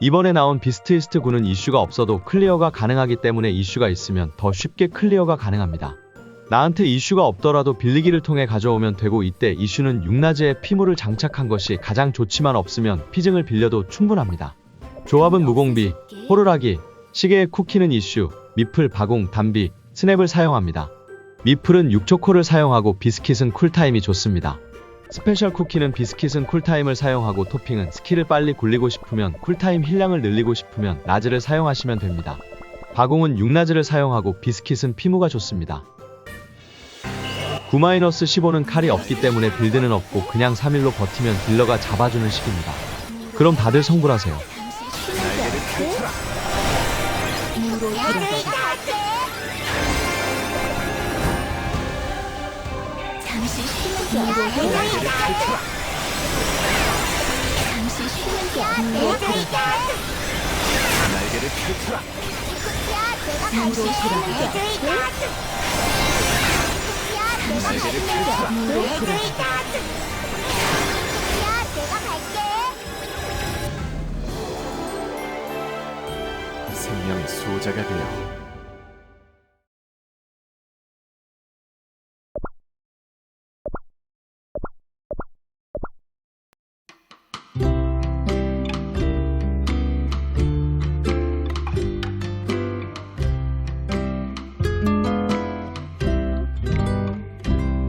이번에 나온 비스트 이스트 9는 이슈가 없어도 클리어가 가능하기 때문에 이슈가 있으면 더 쉽게 클리어가 가능합니다. 나한테 이슈가 없더라도 빌리기를 통해 가져오면 되고 이때 이슈는 육라지에 피물을 장착한 것이 가장 좋지만 없으면 피증을 빌려도 충분합니다. 조합은 무공비, 호루라기, 시계의 쿠키는 이슈, 미플, 바공, 담비, 스냅을 사용합니다. 미플은 6초코를 사용하고 비스킷은 쿨타임이 좋습니다. 스페셜 쿠키는 비스킷은 쿨타임을 사용하고 토핑은 스키를 빨리 굴리고 싶으면 쿨타임 힐량을 늘리고 싶으면 라즈를 사용하시면 됩니다. 바공은 6라즈를 사용하고 비스킷은 피무가 좋습니다. 9-15는 칼이 없기 때문에 빌드는 없고 그냥 3일로 버티면 딜러가 잡아주는 식입니다. 그럼 다들 성불하세요. 잠시 쉬는 게 들어가자. 잠시 쉬는 게 들어가자. 날개를 펼쳐라. 날개를 펼쳐라. 생명의 수호자가 되어